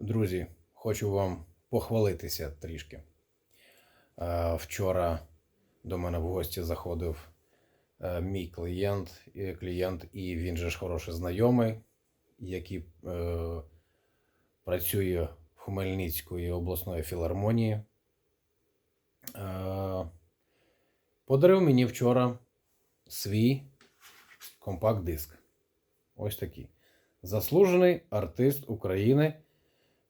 Друзі, хочу вам похвалитися трішки. Е, Вчора до мене в гості заходив е, мій клієнт, клієнт, і він же ж хороший знайомий, який е, працює в Хмельницької обласної філармонії. Е, подарив мені вчора свій компакт-диск. Ось такий. Заслужений артист України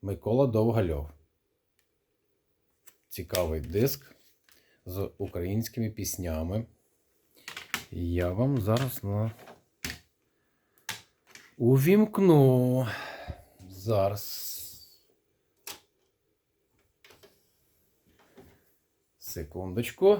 Микола Довгальов. Цікавий диск з українськими піснями. Я вам зараз на увімкну. Зараз. Секундочку.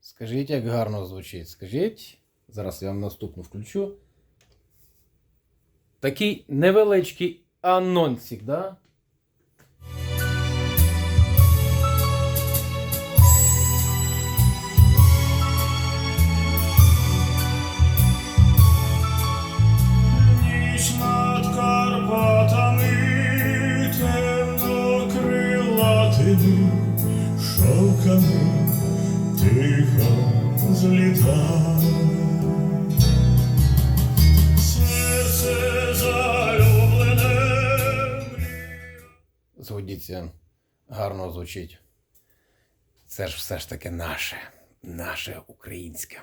Скажіть, як гарно звучить. Скажіть. Зараз я вам наступну включу. Такий невеличкий анонсик, да? Крилатими шовками тихо зліта. Серце залюблене. Згодіться, гарно звучить. Це ж все ж таки наше, наше українське.